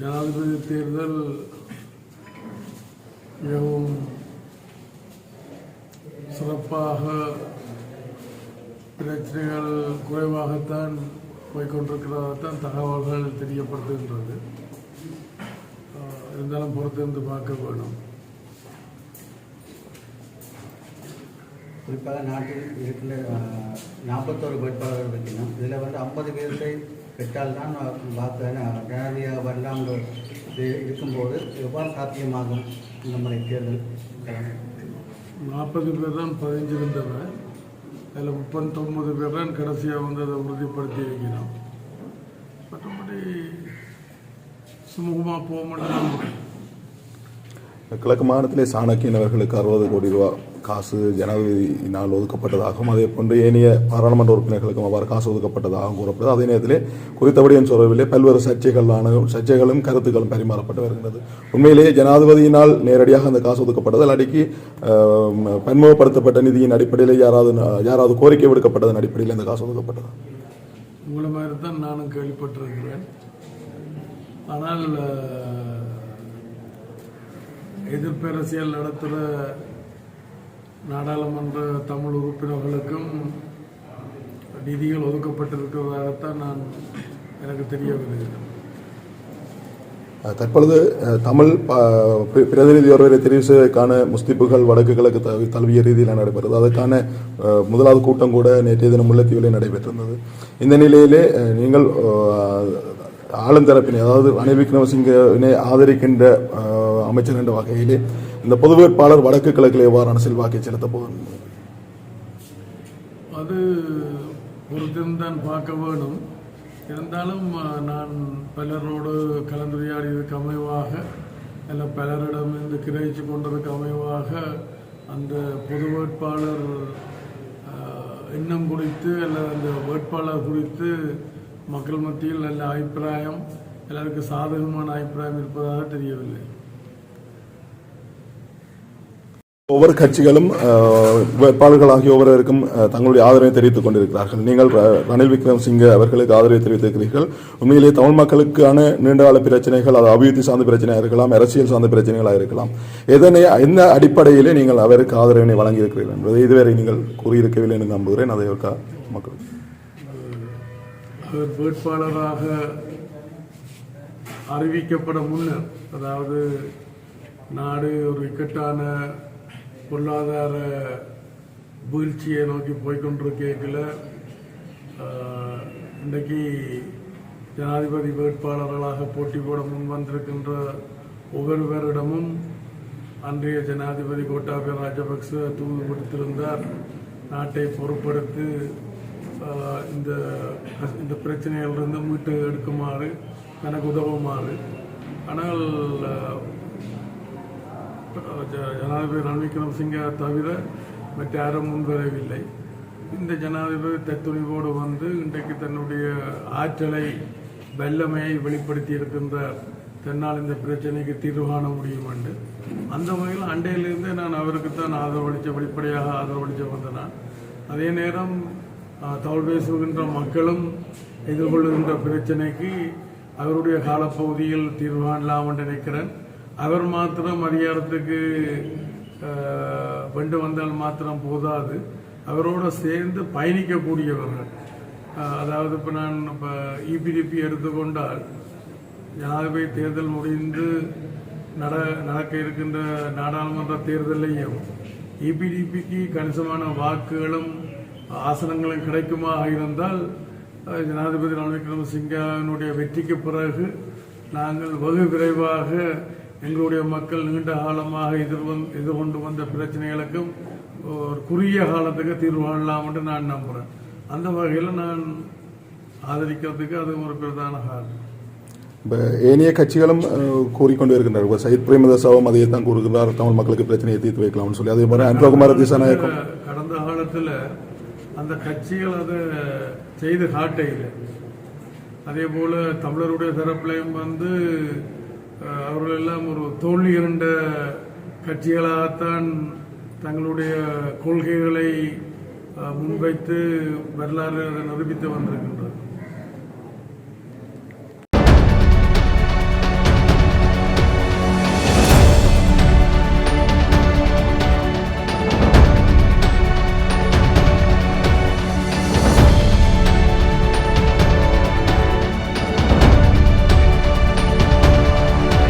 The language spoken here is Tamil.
ஜனாதிபதி தேர்தல் மிகவும் சிறப்பாக பிரச்சனைகள் குறைவாகத்தான் போய்கொண்டிருக்கிறதாகத்தான் தகவல்கள் தெரியப்படுத்துகின்றது. இருந்தாலும் பொறுத்திருந்து பார்க்க வேண்டும். குறிப்பாக நாட்டில் இருக்கின்ற நாற்பத்தோரு வேட்பாளர்கள் பார்த்தீங்கன்னா இதில் வந்து ஐம்பது பேர்த்தை பெற்றால் தான் ஜனாதிபதியாக வரலாம் இருக்கும்போது எவ்வாறு சாத்தியமாகும் நம்முடைய தேர்தல் களம்? நாற்பது பேர் தான் பதிஞ்சிருந்தவர் அதில் முப்பத்தொன்பது பேர் தான் கடைசியாக வந்து அதை உறுதிப்படுத்தி இருக்கிறோம். மற்றபடி சுமூகமாக போக மாட்டேன் கிழக்கு மாநிலத்திலே சாணக்கியன் அவர்களுக்கு அறுபது கோடி ரூபா காசு ஜனாதிபதியினால் ஒதுக்கப்பட்டதாகவும் அதே போன்று ஏனைய பாராளுமன்ற உறுப்பினர்களுக்கும் அவ்வாறு காசு ஒதுக்கப்பட்டதாகவும் கூறப்படுது. அதே நேரத்திலே குறித்தபடியின் சொல்லவில்லை பல்வேறு சர்ச்சைகளான சர்ச்சைகளும் கருத்துக்களும் பரிமாறப்பட்டு வருகிறது உண்மையிலேயே ஜனாதிபதியினால் நேரடியாக அந்த காசு ஒதுக்கப்பட்டது அல்லாடிக்கு பன்முகப்படுத்தப்பட்ட நிதியின் அடிப்படையில் யாராவது யாராவது கோரிக்கை விடுக்கப்பட்டதன் அடிப்படையில் இந்த காசு ஒதுக்கப்பட்டது. உங்களை மாதிரி தான் நானும் கேள்விப்பட்டிருக்கிறேன். ஆனால் அஹ், எதிர்ப்பரசியல் நடத்துகிற நாடாளுமன்ற தமிழ் உறுப்பினர்களுக்கும் நிதிகள் ஒதுக்கப்பட்டிருக்கிறதாகத்தான் நான் எனக்கு தெரிய வருகிறது தற்பொழுது தமிழ் பிரதிநிதி ஒருவரை தெரிவு செய்வதற்கான முஸ்திப்புகள் வடக்கு கிழக்கு தழுவிய ரீதியில் நடைபெறுது. அதற்கான முதலாவது கூட்டம் கூட நேற்றைய தினம் முல்லைத்தீவிலே நடைபெற்றிருந்தது. இந்த நிலையிலே நீங்கள் ஆளுந்தரப்பினை அதாவது ரணில் விக்ரமசிங்கவினை ஆதரிக்கின்ற அமைச்சர் என்ற வகையிலே இந்த பொது வேட்பாளர் வடக்கு கிழக்கில் எவ்வாறான செல்வாக்கை செலுத்த போதும் அது பொறுத்திருந்தான் பார்க்க வேணும். இருந்தாலும் நான் பலரோடு கலந்துரையாடியதுக்கு அமைவாக அல்ல பலரிடமிருந்து கிரகிச்சு கொண்டதுக்கு அமைவாக அந்த பொது வேட்பாளர் எண்ணம் குறித்து அல்லது அந்த வேட்பாளர் குறித்து மக்கள் மத்தியில் நல்ல அபிப்பிராயம் எல்லாருக்கும் சாதகமான அபிப்பிராயம் இருப்பதாக தெரியவில்லை. ஒவ்வொரு கட்சிகளும் வேட்பாளர்கள் ஆகிய ஒவ்வொருவருக்கும் தங்களுடைய ஆதரவை தெரிவித்துக் கொண்டிருக்கிறார்கள். நீங்கள் ரணில் ரணில் விக்ரமசிங்க அவர்களுக்கு ஆதரவை தெரிவித்திருக்கிறீர்கள். உண்மையிலேயே தமிழ் மக்களுக்கான நீண்டகால பிரச்சனைகள் அது அபிவிருத்தி சார்ந்த பிரச்சனையாக இருக்கலாம் அரசியல் சார்ந்த பிரச்சனைகளாக இருக்கலாம். எதனை எந்த அடிப்படையிலே நீங்கள் அவருக்கு ஆதரவினை வழங்கியிருக்கிறீர்கள் என்பதை இதுவரை நீங்கள் கூறியிருக்கவில்லை என்று நம்புகிறேன். அதை மக்கள். அவர் வேட்பாளராக அறிவிக்கப்பட முன்னர் அதாவது நாடு ஒரு இக்கட்டான பொருளாதார வீழ்ச்சியை நோக்கி போய்கொண்டிருக்கல இன்றைக்கு ஜனாதிபதி வேட்பாளர்களாக போட்டி போட முன் வந்திருக்கின்ற ஒவ்வொருவரிடமும் அன்றைய ஜனாதிபதி கோட்டாபய ராஜபக்ச தூது கொடுத்திருந்தார். நாட்டை பொறுப்படுத்தி இந்த இந்த பிரச்சனைகளிலிருந்து மீட்டு எடுக்குமாறு எனக்கு உதவுமாறு. ஆனால் ஜனாதிபதி ரணில் விக்ரமசிங்கை தவிர மற்ற யாரும் முன்வரவில்லை. இந்த ஜனாதிபதி தத்துணிவோடு வந்து இன்றைக்கு தன்னுடைய ஆற்றலை வல்லமையை வெளிப்படுத்தி இருக்கின்ற தன்னால் இந்த பிரச்சனைக்கு தீர்வு காண முடியும் என்று அந்த வகையில் அண்டையிலிருந்தே நான் அவருக்கு தான் ஆதரவளித்த வெளிப்படையாக ஆதரவளித்து வந்த நான் அதே நேரம் தமிழ் பேசுகின்ற மக்களும் எதிர்கொள்ளுகின்ற பிரச்சனைக்கு அவருடைய காலப்பகுதியில் தீர்வு காணலாம் என்று நினைக்கிறேன். அவர் மாத்திரம் அதிகாரத்துக்கு கொண்டு வந்தால் மாத்திரம் போதாது. அவரோடு சேர்ந்து பயணிக்கக்கூடியவர்கள். அதாவது இப்போ நான் இப்போ இபிடிபி எடுத்துக்கொண்டால் ஜனாதிபதி தேர்தல் முடிந்து நட நடக்க இருக்கின்ற நாடாளுமன்ற தேர்தலையும் இபிடிபிக்கு கணிசமான வாக்குகளும் ஆசனங்களும் கிடைக்குமாக இருந்தால் ஜனாதிபதி ரணில் விக்ரமசிங்கனுடைய வெற்றிக்கு பிறகு நாங்கள் வெகு விரைவாக எங்களுடைய மக்கள் நீண்ட காலமாக எதிர்வந் எதிர்கொண்டு வந்த பிரச்சனைகளுக்கும் ஒரு குறுகிய காலத்துக்கு தீர்வு காணலாம் என்று நான் நம்புகிறேன் அந்த வகையில் நான் ஆதரிக்கிறதுக்கு அது ஒரு பிரதான காரணம். இப்போ ஏனைய கட்சிகளும் கூறிக்கொண்டு இருக்கின்றார் இப்போ சயித் பிரேமதாசாவும் அதையே தான் கூறுகிறார் தமிழ் மக்களுக்கு பிரச்சனையை தீர்த்து வைக்கலாம்னு சொல்லி. அதே மாதிரி அன்பகுமார திசாநாயக்கம் கடந்த காலத்துல அந்த கட்சிகள் அதை செய்து காட்டையில் அதே போல தமிழருடைய தரப்பிலையும் வந்து அவர்கள் எல்லாம் ஒரு தோல்வி இரண்ட கட்சிகளாகத்தான் தங்களுடைய கொள்கைகளை முன்வைத்து வரலாறு நிரூபித்து வந்திருக்கிறது.